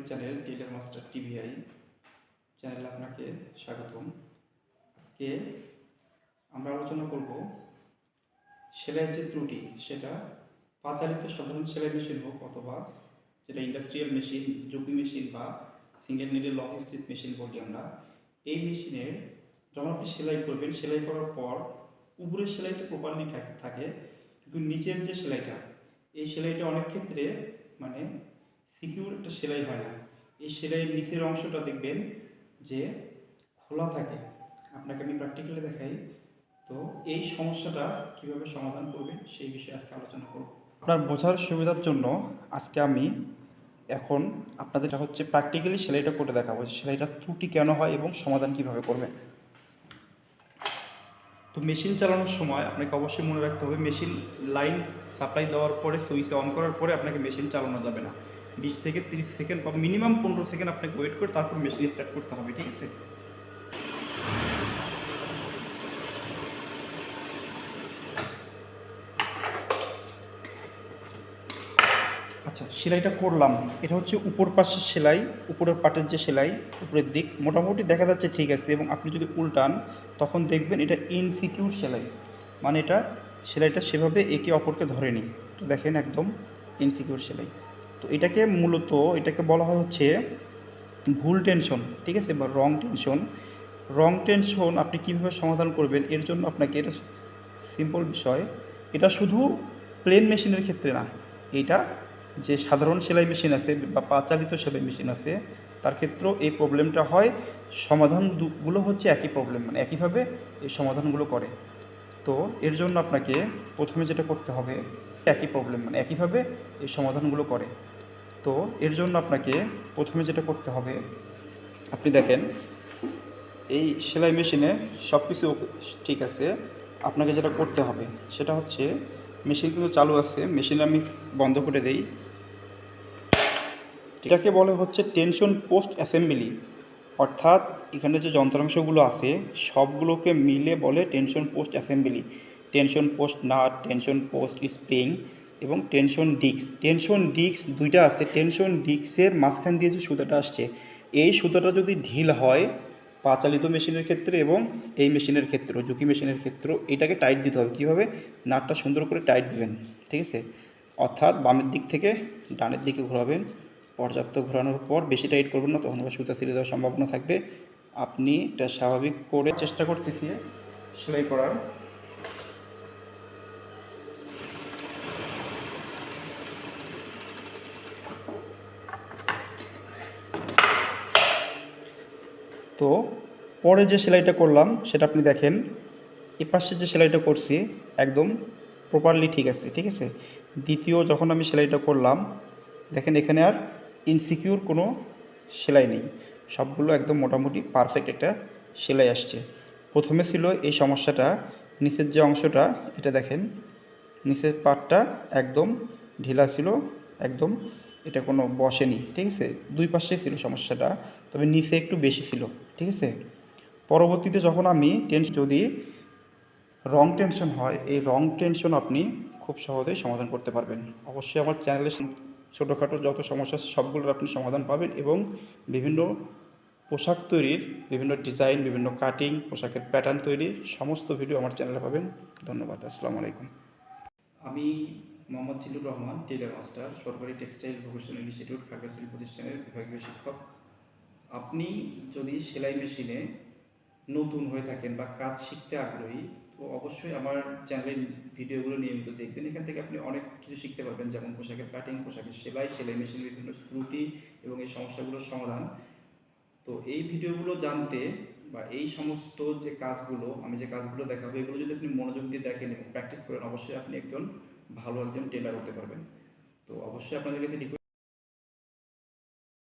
YouTube channel tailor master TVI চ্যানেলে আপনাকে স্বাগতম। আজকে আমরা আলোচনা করব সেলাইয়ের যে ত্রুটি, সেটা পাচালিত সাধারণ সেলাই মেশিন হোক অথবা যেটা ইন্ডাস্ট্রিয়াল মেশিন জুপি মেশিন বা single needle lock strip machine বলি আমরা, এই মেশিনের যখন আপনি সেলাই করবেন, সেলাই করার পর উপরের সেলাইটা প্রপারলি থাকে, কিন্তু নিচের যে সেলাইটা, এই সেলাইটা অনেক ক্ষেত্রে মানে সিকিউর একটা সেলাই হয় না। এই সেলাইয়ের নিচের অংশটা দেখবেন যে খোলা থাকে। আপনাকে আমি প্র্যাকটিক্যালি দেখাই। তো এই সমস্যাটা কীভাবে সমাধান করবেন সেই বিষয়ে আজকে আলোচনা করব। আপনার বোঝার সুবিধার জন্য আজকে আমি এখন আপনাদের হচ্ছে প্র্যাকটিক্যালি সেলাইটা করে দেখাবো যে সেলাইটা ত্রুটি কেন হয় এবং সমাধান কীভাবে করবেন তো মেশিন চালানোর সময় আপনাকে অবশ্যই মনে রাখতে হবে মেশিন লাইন সাপ্লাই দেওয়ার পরে সুইচ অন করার পরে আপনাকে মেশিন চালানো যাবে না। বিশ থেকে তিরিশ সেকেন্ড বা মিনিমাম পনেরো সেকেন্ড আপনাকে ওয়েট করে তারপর মেশিন স্টার্ট করতে হবে, ঠিক আছে? আচ্ছা সেলাইটা করলাম। এটা হচ্ছে উপর পাশের সেলাই, উপরের পাটের যে সেলাই, উপরের দিক। মোটামুটি দেখা যাচ্ছে ঠিক আছে, এবং আপনি যদি উল্টান, তখন দেখবেন এটা ইনসিকিউর সেলাই। মানে এটা সেলাইটা সেভাবে একে অপরকে ধরেনি। দেখেন একদম ইনসিকিউর সেলাই। তো এটাকে মূলত, এটাকে বলা হয় হচ্ছে ভুল টেনশন ঠিক আছে? বা রং টেনশন রং টেনশন আপনি কীভাবে সমাধান করবেন? এর জন্য আপনাকে এটা সিম্পল বিষয়, এটা শুধু প্লেন মেশিনের ক্ষেত্রে না, এটা যে সাধারণ সেলাই মেশিন আছে বা পা চালিত সেলাই মেশিন আছে, তার ক্ষেত্রেও এই প্রবলেমটা হয়। সমাধানগুলো হচ্ছে একই প্রবলেম মানে একইভাবে এই সমাধানগুলো করে। তো এর জন্য আপনাকে প্রথমে যেটা করতে হবে, একই প্রবলেম মানে একইভাবে এই সমাধানগুলো করে। তো এর জন্য আপনাকে প্রথমে যেটা করতে হবে, আপনি দেখেন, এই সেলাই মেশিনে সব কিছু ঠিক আছে। আপনাকে যেটা করতে হবে, সেটা হচ্ছে মেশিন কিন্তু চালু আছে মেশিন আমি বন্ধ করে দেই। এটাকে বলে হচ্ছে টেনশন পোস্ট অ্যাসেম্বলি। অর্থাৎ এখানে যে যন্ত্রাংশগুলো আছে, সবগুলোকে মিলে বলে tension post assembly. Tension post nut, tension post spring এবং টেনশন ডিক্স টেনশন ডিক্স দুইটা আছে। টেনশন ডিক্সের মাঝখান দিয়ে যে সুতাটা আসছে, এই সুতাটা যদি ঢিল হয় পা চালিত মেশিনের ক্ষেত্রে এবং এই মেশিনের ক্ষেত্রেও ঝুঁকি মেশিনের ক্ষেত্রেও এটাকে টাইট দিতে হবে। কীভাবে? নাটটা সুন্দর করে টাইট দেবেন, ঠিক আছে? অর্থাৎ বামের দিক থেকে ডানের দিকে ঘোরাবেন, পর্যাপ্ত ঘোরানোর পর বেশি টাইট করবেন না, তখন সুতা ছিঁড়ে দেওয়ার সম্ভাবনা থাকবে। আপনি এটা স্বাভাবিক করে চেষ্টা করতেছি, সেলাই করার। তো পরে যে সেলাইটা করলাম, সেটা আপনি দেখেন। এ পাশে যে সেলাইটা করছি, একদম প্রপারলি ঠিক আছে ঠিক আছে? দ্বিতীয় যখন আমি সেলাইটা করলাম, দেখেন এখানে আর ইনসিকিউর কোনো সেলাই নেই। সবগুলো একদম মোটামুটি পারফেক্ট একটা সেলাই আসছে। প্রথমে ছিল এই সমস্যাটা, নিচের যে অংশটা, এটা দেখেন, নিচের পাটটা একদম ঢিলা ছিল, একদম এটা কোনো বসেনি, ঠিক আছে? দুই পাশে ছিল সমস্যাটা, তবে নিচে একটু বেশি ছিল, ঠিক আছে? পরবর্তীতে যখন আমি টেন্স যদি রং টেনশন হয়, এই রং টেনশন আপনি খুব সহজেই সমাধান করতে পারবেন। অবশ্যই আমার চ্যানেলে ছোটোখাটো যত সমস্যা আছে, সবগুলোর আপনি সমাধান পাবেন এবং বিভিন্ন পোশাক তৈরির, বিভিন্ন ডিজাইন বিভিন্ন কাটিং পোশাকের প্যাটার্ন তৈরি সমস্ত ভিডিও আমার চ্যানেলে পাবেন। ধন্যবাদ, আসসালামু আলাইকুম। আমি মোহাম্মদ জিল্লুর রহমান, টেলার মাস্টার, সরকারি টেক্সটাইল ভোকেশনাল ইনস্টিটিউট, খাগড়াছড়ি প্রতিষ্ঠানের বিভাগীয় শিক্ষক। আপনি যদি সেলাই মেশিনে নতুন হয়ে থাকেন বা কাজ শিখতে আগ্রহী, তো অবশ্যই আমার চ্যানেলের ভিডিওগুলো নিয়মিত দেখবেন। এখান থেকে আপনি অনেক কিছু শিখতে পারবেন, যেমন পোশাকের কাটিং, পোশাকের সেলাই সেলাই মেশিনের বিভিন্ন ত্রুটি এবং এই সমস্যাগুলোর সমাধান। তো এই ভিডিওগুলো জানতে বা এই সমস্ত যে কাজগুলো, আমি যে কাজগুলো দেখাবো, এগুলো যদি আপনি মনোযোগ দিয়ে দেখেন এবং প্র্যাকটিস করেন, অবশ্যই আপনি একজন ভালো একজন টেলার হতে পারবেন। তো অবশ্যই আপনাদের কাছে